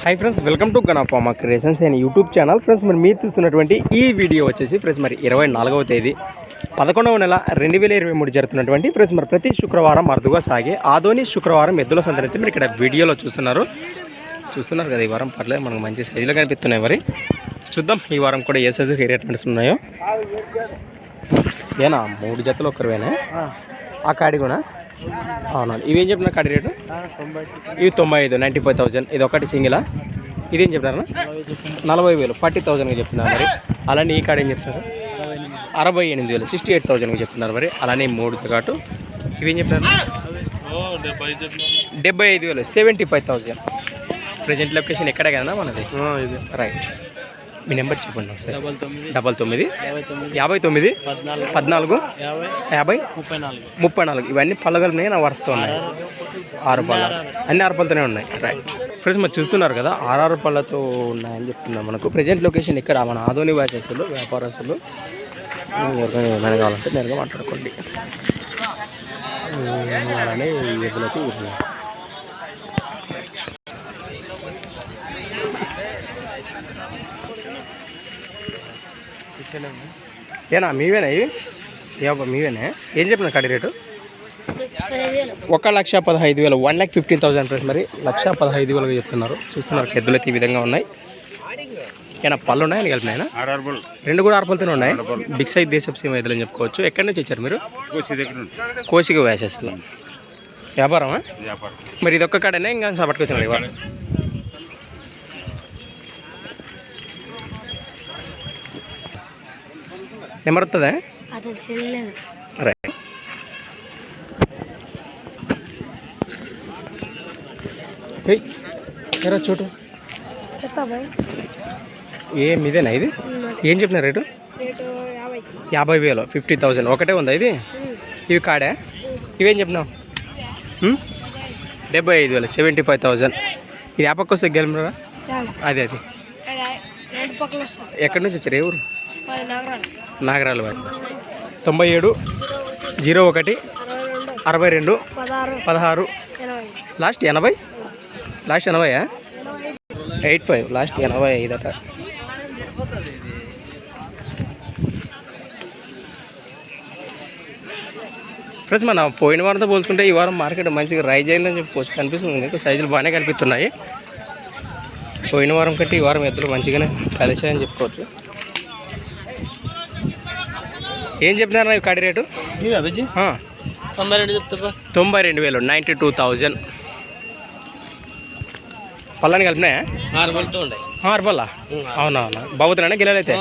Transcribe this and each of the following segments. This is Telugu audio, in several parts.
Hi friends welcome to గణపామ creations and YouTube channel friends మరి మీరు చూస్తున్నటువంటి ఈ వీడియో వచ్చేసి ఫ్రెండ్స్ మరి ఇరవై నాలుగవ తేదీ పదకొండవ నెల రెండు వేల ఇరవై మూడు జరుగుతున్నటువంటి ఫ్రెండ్స్ మరి ప్రతి శుక్రవారం అరుదుగా సాగే ఆదోని శుక్రవారం ఎద్దుల సందర్భం మీరు ఇక్కడ వీడియోలో చూస్తున్నారు. చూస్తున్నారు కదా ఈ వారం పర్లేదు మనకు మంచి సైజులో కనిపిస్తున్నాయి మరి. చూద్దాం ఈ వారం కూడా ఏ సైజు ఏ రేట్ ఉన్నాయో. ఏనా? మూడు జతలు ఒక్కరివేనా ఆ. కాడి కూడా అవునా ఇవేం చెప్పిన కాడి రేటు? ఇవి తొంభై ఐదు నైంటీ ఫైవ్ థౌజండ్. ఇది ఒకటి సింగిలా? ఇదేం చెప్పినారా నలభై వేలు ఫార్టీ థౌజండ్కి చెప్తున్నారు మరి. అలానే ఈ కాడ ఏం చెప్తున్నారు? అరవై ఎనిమిది వేలు సిక్స్టీ ఎయిట్ థౌజండ్కి చెప్తున్నారు మరి. అలానే మూడు కాటు ఇవేం చెప్పినారు డెబ్బై ఐదు వేలు seventy five thousand. Present location ఎక్కడ కదా మనది? ఇది. రైట్ మీ నెంబర్ చెప్పండి సార్ డబల్ తొమ్మిది. డబల్ తొమ్మిది. యాభై తొమ్మిది. పద్నాలుగు. యాభై. ముప్పై నాలుగు. ముప్పై నాలుగు. ఇవన్నీ పళ్ళగలున్నాయి? నా వరుసతో ఉన్నాయి. ఆరు పళ్ళ. అన్ని ఆరు పళ్ళతోనే ఉన్నాయి. రైట్ ఫ్రెండ్స్ మరి చూస్తున్నారు కదా ఆరు పళ్ళతో ఉన్నాయని చెప్తున్నాం మనకు. ప్రజెంట్ లొకేషన్ ఇక్కడ మన ఆదోని వ్యాచస్సులు వ్యాపారస్తులు. ఎవరికైనా ఏమైనా కావాలంటే నేరుగా మాట్లాడుకోండి. అలానే ఎద్దులకి ఏనా మీవేనా ఇవి? ఏవబ్బా మీవేనా? ఏం చెప్పిన కడి రేటు? ఒక లక్ష పదహైదు వేలు one lakh fifteen thousand friends మరి. లక్ష పదహైదు వేలుగా చెప్తున్నారు. చూస్తున్నారు ఎద్దులైతే ఈ విధంగా ఉన్నాయి. ఏనా పళ్ళు ఉన్నాయని కలిపినాయనా? రెండు కూడా ఆరుపలతోనే ఉన్నాయి. బిగ్ సైజ్ దేశపు సీమ ఎద్దులు అని చెప్పుకోవచ్చు. ఎక్కడి నుంచి వచ్చారు మీరు? కోసిగా వేసేస్తున్నా వ్యాపారమా? మరి ఇది ఒక్క కాడనే ఇంకా పట్టుకొచ్చాను ఇవాళ. నెంబర్ వస్తుందా? రైట్ ఎరా చోటు? ఏం ఇదేనా ఇది? ఏం చెప్పిన రేటు? రేటు యాభై. వేలు ఫిఫ్టీ థౌజండ్ ఒకటే ఉందా ఇది? ఇవి కాడా? ఇవేం చెప్పినావు? డెబ్బై ఐదు వేలు సెవెంటీ ఫైవ్ థౌజండ్ ఇది యాపక్క వస్తే గెలమరా అదే అది. ఎక్కడి నుంచి వచ్చారు? ఏ ఊరు? నాగరాలు వారి తొంభై ఏడు జీరో ఒకటి అరవై రెండు పదహారు. లాస్ట్ ఎనభై? లాస్ట్ ఎనభైయా ఎనభై ఎయిట్ ఫైవ్ లాస్ట్ ఎనభై ఐదు ఫ్రెండ్స్ మన పోయిన వారంతో పోల్చుకుంటే ఈ వారం మార్కెట్ మంచిగా రైజ్ అయిందని చెప్పుకోవచ్చు కనిపిస్తుంది. సైజులు బాగానే కనిపిస్తున్నాయి. పోయిన వారం కంటే ఈ వారం ఎద్దులు మంచిగానే కలిసాయని చెప్పుకోవచ్చు. ఏం చెప్పినారు ఈ కాడి రేటు? తొంభై రెండు చెప్తారా తొంభై రెండు వేలు నైంటీ టూ థౌజండ్. పళ్ళని కలిపినాయా? ఆరు అవునవునా. బాగుతున్నానా గిలాలైతే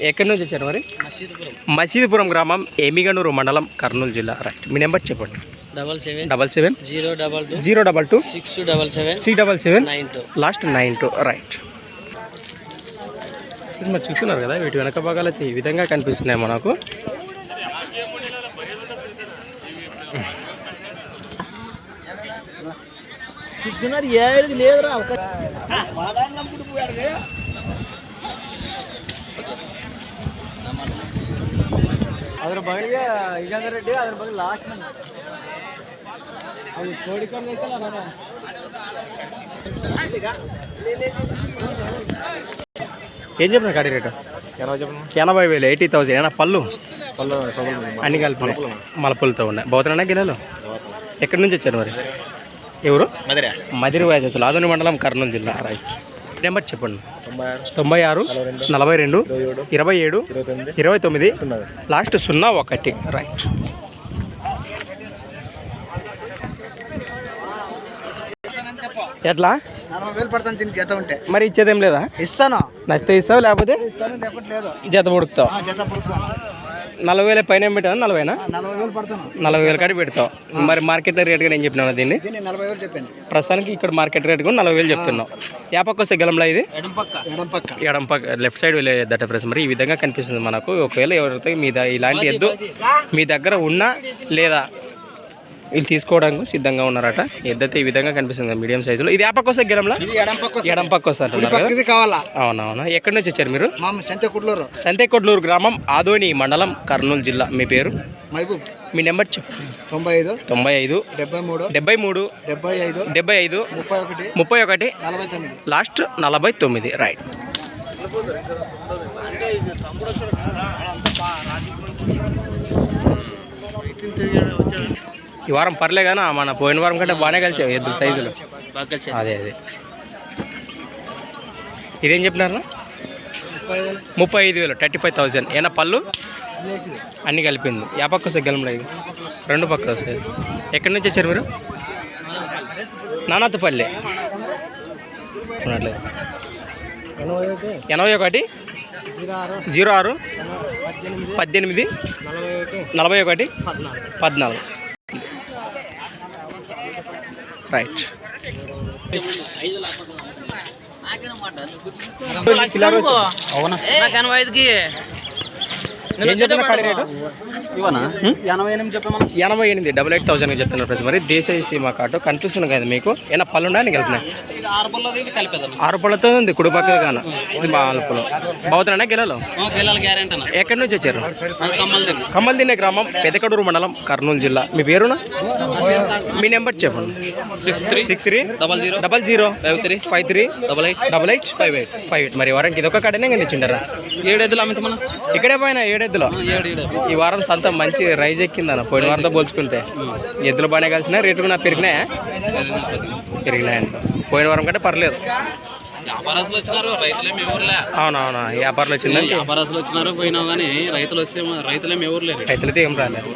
ఎక్కడి నుంచి వచ్చారు మరి? మసీదుపురం. మసీదుపురం గ్రామం ఎమిగనూరు మండలం కర్నూలు జిల్లా. రైట్ మీ నెంబర్ చెప్పండి. Double seven. Double seven. Zero double two. Zero double two. Six double seven. Six double seven. Nine two. Last nine two. Right మరి చూస్తున్నారు కదా వీటి వెనక భాగాలు అయితే ఈ విధంగా కనిపిస్తున్నాయి మనకు. చూసుకున్నారు ఏది లేదురా ఏం చెప్పిన కాడి రేటు? ఎనభై వేలు ఎయిటీ థౌసండ్ ఏనా? పళ్ళు? అన్ని కలిపి మలపులతో ఉన్నాయి. బౌతనా గిన్నెలు? ఎక్కడి నుంచి వచ్చారు మరి? ఎవరు మదిరా. మదిరి వయసు ఆదోని మండలం కర్నూలు జిల్లా. రైట్ నెంబర్ చెప్పండి. తొంభై ఆరు. నలభై రెండు ఇరవై ఏడు ఇరవై తొమ్మిది. లాస్ట్ సున్నా ఒకటి. రైట్ ఎట్లా? నలభై వేలు పడతాను దీనికి జత ఉంటే. మరి ఇచ్చేదేం లేదా? ఇస్తాను. నచ్చితే ఇస్తావు లేకపోతే? ఇస్తాను లేకపోతే లేదు. జత పుడుకుతావు. జత నలభై వేల పైన ఏం పెట్టాను నలభైనా నలభై వేలు పడతాను. నలభై వేల కాడి పెడతావు. మరి మార్కెట్ రేట్గా నేను చెప్పినాను దీన్ని? దీన్ని నలభై వేలు చెప్పాను. ప్రస్తుతానికి ఇక్కడ మార్కెట్ రేట్ కూడా నలభై వేలు చెప్తున్నావు. యాపక్క వస్తే గలంలో ఇది? ఎడం పక్క. ఎడం పక్క. ఎడం పక్క. లెఫ్ట్ సైడ్ వెళ్ళేదట ఫ్రెండ్స్ మరి ఈ విధంగా కనిపిస్తుంది మనకు. ఒకవేళ ఎవరైతే మీ ఇలాంటి ఎద్దు మీ దగ్గర ఉన్నా లేదా వీళ్ళు తీసుకోవడానికి సిద్ధంగా ఉన్నారట. ఎద్దైతే ఈ విధంగా కనిపిస్తుంది మీడియం సైజులో. ఇది ఆపక్క వస్తే గెలంలా? ఇది ఎడం పక్క పక్క వస్తారు పక్క కావాలా? అవునవునా. ఎక్కడి నుంచి వచ్చారు మీరు? మా సంత కుట్లూరు సంతేకొడ్లూరు గ్రామం ఆదోని మండలం కర్నూలు జిల్లా. మీ పేరు? మహబూబ్. మీ నెంబర్ చెప్పు. తొంభై ఐదు తొంభై ఐదు డెబ్బై మూడు డెబ్బై మూడు డెబ్బై ఐదు డెబ్బై ఐదు ముప్పై ఒకటి ముప్పై ఒకటి నలభై తొమ్మిది లాస్ట్ నలభై తొమ్మిది రైట్ ఈ వారం పర్లే కానీ మన పోయిన వారం కంటే బాగానే కలిసావు ఎద్దు సైజులు. అదే అదే. ఇదేం చెప్పినారు? ముప్పై ఐదు వేలు థర్టీ ఫైవ్ థౌజండ్ ఏనా పళ్ళు? అన్నీ కలిపింది. యా పక్క వస్తాయి గెలంలో ఇది రెండు పక్కలు వస్తాయి. ఎక్కడి నుంచి వచ్చారు మీరు? నానాతపల్లి. ఉన్నట్లేదు ఎనభై ఒకటి? జీరో ఆరు? పద్దెనిమిది? నలభై ఒకటి? పద్నాలుగు. రైట్ అవునా? ఏం చెప్తున్నా కాడి రేటు? ఇవనా హ్మ్? ఎనభై ఎనిమిది చెప్పమన్నా ఎనభై ఎనిమిది డబల్ ఎయిట్ థౌసండ్ చెప్తున్నారు ప్రైస్ మరి. దేశీయ సీమ కాటు కనిపిస్తుంది కదా మీకు? ఏమైనా పళ్ళు ఉన్నాయని కలిపినాయి ఇది ఆరు ఇది పళ్ళతో ఉంది కుడి పక్కది కాన ఇది మా అలుపులో గెలలో అన్న. ఎక్కడి నుంచి వచ్చారు? కమ్మలు దిన్నే గ్రామం పెదకడూరు మండలం కర్నూలు జిల్లా. మీ పేరునా? మీ నెంబర్ చెప్పండి. Six three six three double zero double zero five three five three double eight double eight five eight. Five eight. మరి వారానికి ఇదొక కాడనే కింద తెచ్చిండారా? ఏడు ఎద్దులు అమ్మితే మనం ఇక్కడే పోయినా ఏడు ఏడు ఈ వారం సంత మంచి రైజ్ ఎక్కిందన్న. పోయిన వారంతో పోల్చుకుంటే. ఎద్దులు బాగానే కలిసినా రేట్లు కూడా పెరిగినాయా? పెరిగినాయంట పోయిన వారం కంటే పర్లేదు. వ్యాపారస్తులు వచ్చినారు రైతులేం ఎవరులే అవునవునా వ్యాపారులు వచ్చిందంటే వ్యాపారస్తులు వచ్చినారు పోయినావు కానీ రైతులు వస్తే రైతులేం ఎవరు లేరు. రైతులైతే ఏం రాలేదు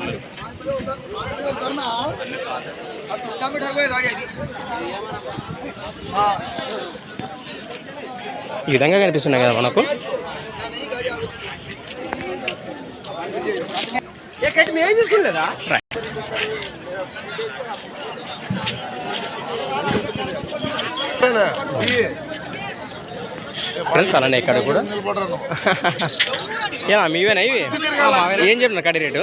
ఈ విధంగా కనిపిస్తున్నాయి కదా మనకు. రైట్. ఫ్రెండ్స్ అలానే ఇక్కడ కూడా ఏనా మీవేనా ఇవి? ఏం చెప్పిన కడి రేటు?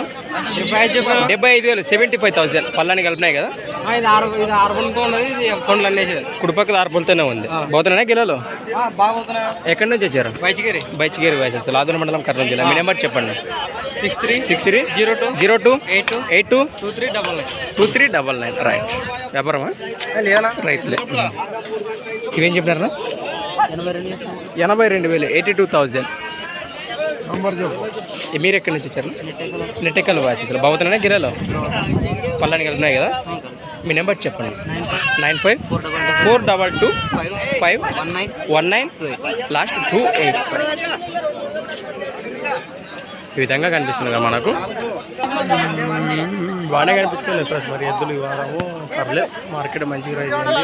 డెబ్బై ఐదు వేలు సెవెంటీ ఫైవ్ థౌసండ్. పళ్ళని కలిపినాయి కదా? ఇది ఆరు ఇది ఆరు పళ్ళతో ఉన్నది ఇది పండ్లు అన్నేసేది కుడిపక్కల ఆరు పళ్ళతోనే ఉంది. పోతున్నానే గిలలో ఎక్కడి నుంచి వచ్చారు? బయటికి బైచిగేరి వయసు లాదూరు మండలం కర్నూలు జిల్లా. మీ నెంబర్ చెప్పండి. Six three six three zero two zero two eight two eight two two three double nine. Two three double nine. Right. వ్యాపారమా? లేదా రైట్లే ఇవేం చెప్పినారా? ఎనభై రెండు. ఎనభై రెండు వేలు ఎయిటీ టూ థౌజండ్ మీరు ఎక్కడి నుంచి వచ్చారు? నెట్టెక్కల్ వాచేసారు బాగుతున్నానే గిరాలో? పళ్ళని ఉన్నాయి కదా? మీ నెంబర్ చెప్పండి. Nine five four double two five one nine one nine last two eight ఈ విధంగా కనిపిస్తుంది కదా మనకు? బాగానే కనిపిస్తుంది ఫ్రెండ్స్ మరి ఎద్దులు ఈ పర్లేదు మార్కెట్ మంచిగా రైజ్ ఉంది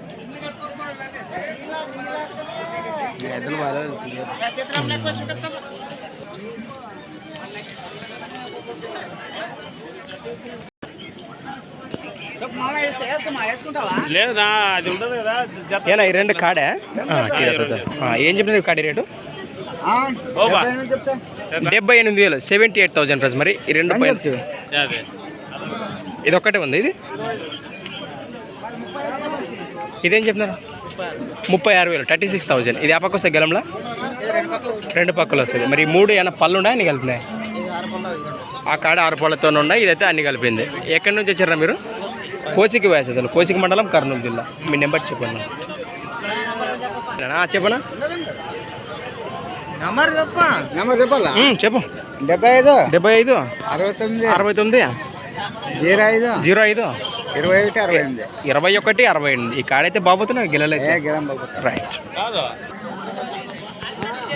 ఎద్దులు బాగా లేదా అది ఉండదు కదా ఏనా ఈ రెండు కాడే? ఏం చెప్పినారు కాడి రేటు? డెబ్బై ఎనిమిది వేలు సెవెంటీ ఎయిట్ థౌసండ్ ఫ్రెండ్స్ మరి ఈ రెండు పైన. ఇది ఒక్కటే ఉంది ఇది? ఇదేం చెప్పినారు ముప్పై ఆరు వేలు థర్టీ సిక్స్ థౌసండ్ ఇది ఆ పక్క వస్తే గెలంలా? రెండు పక్కలు వస్తుంది మరి మూడు ఏమైనా పళ్ళు ఉన్నాయి? అన్ని కలిపినాయి? ఆ కాడ ఆరు పళ్ళతో ఉన్నాయి. ఇదైతే అన్ని కలిపింది. ఎక్కడి నుంచి వచ్చారా మీరు? కోసికి వేసే అసలు. కోసికి మండలం కర్నూలు జిల్లా. మీ నెంబర్ చెప్పండి చెప్పనా? చెప్పు. డెబ్బై ఐదు. డెబ్బై ఐదు? అరవై తొమ్మిది. అరవై తొమ్మిది? జీరో ఐదు. జీరో ఐదు? ఇరవై ఒకటి అరవై ఎనిమిది. ఇరవై ఒకటి అరవై ఎనిమిది. ఈ కాడైతే బాబోతున్నాయి గిల్లలైతే ఏ గిరం బాబు రైట్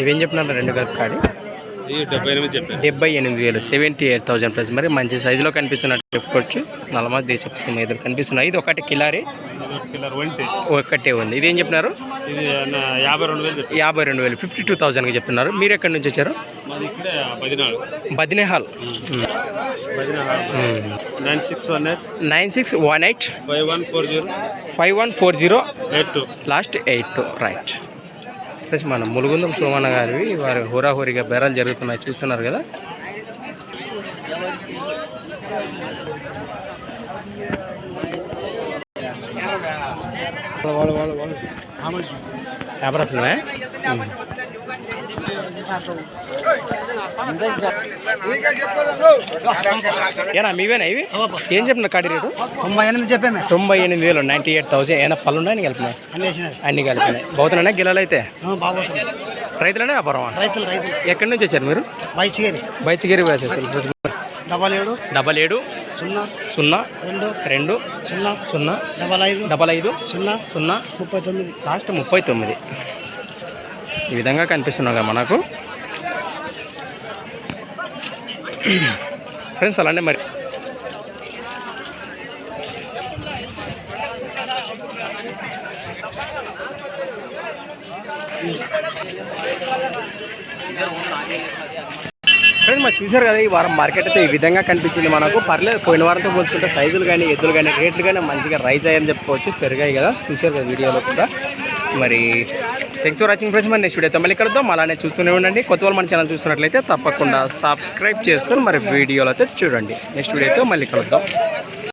ఇవేం చెప్పినారు రెండు కలిపి కాడి? డెబ్బై ఎనిమిది వేలు. సెవెంటీ ఎయిట్ థౌసండ్ ప్రైస్ మరి మంచి సైజులో కనిపిస్తున్నట్టు చెప్పుకోవచ్చు. నలమా దేశపు సింహ కనిపిస్తున్నాయి. ఇది ఒకటి కిలారి. ఒక్కటే ఉంది. ఇది ఏం చెప్పినారు? యాభై రెండు వేలు చెప్పాను యాభై రెండు వేలు. ఫిఫ్టీ టూ థౌసండ్కి చెప్తున్నారు మీరు ఎక్కడి నుంచి వచ్చారు? Badinehal. Nine six one eight. Nine six one eight. Five one four zero. Five one four zero. Eight two. Last eight two. Right. Plus మన ములుగుందం సోమన్న గారివి. వారి హోరాహోరీగా బేరాలు జరుగుతున్నాయి. చూస్తున్నారు కదా? వ్యాపారస్తులమే ఏనా మీవేనా ఇవి? ఏం చెప్పిన కాడి రేటు? తొంభై ఎనిమిది చెప్పామే. తొంభై ఎనిమిది వేలు నైంటీ ఎయిట్ థౌసండ్. ఏమైనా పళ్ళు ఉన్నాయి కలిపినాయి అన్ని కలిపినాయి. బౌతున్నాయి గిల్లలు అయితే? రైతులనే వ్యాపారమా? రైతులు రైతులు. ఎక్కడి నుంచి వచ్చారు మీరు? బైచిగేరి. వేసేసారు డబల్ ఏడు. డబల్ ఏడు. సున్నా. సున్నా. రెండు. రెండు. సున్నా. సున్నా. డబల్ ఐదు. డబల్ ఐదు. సున్నా. సున్నా. ముప్పై తొమ్మిది. లాస్ట్ ముప్పై తొమ్మిది. ఈ విధంగా కనిపిస్తున్నాగా మనకు. ఫ్రెండ్స్ అలానే మరి. ఫ్రెండ్స్ మరి చూసారు కదా ఈ వారం మార్కెట్ అయితే ఈ విధంగా కనిపించింది మనకు. పర్లేదు పోయిన వారంతో పోల్చుకుంటే సైజులు కానీ ఎద్దులు కానీ రేట్లు కానీ మంచిగా రైజ్ అయ్యని చెప్పుకోవచ్చు. పెరిగాయి కదా చూసారు కదా వీడియోలో కూడా. మరి థ్యాంక్స్ ఫర్ వాచింగ్ ఫ్రెండ్స్ మరి నెక్స్ట్ వీడియో మళ్ళీ కలుద్దాం. అలానే చూస్తూనే ఉండండి. కొత్త వాళ్ళు మన ఛానల్ చూస్తున్నట్లయితే తప్పకుండా సబ్స్క్రైబ్ చేసుకొని మరి వీడియోలో అయితే చూడండి. నెక్స్ట్ వీడియోతో మళ్ళీ కలుద్దాం.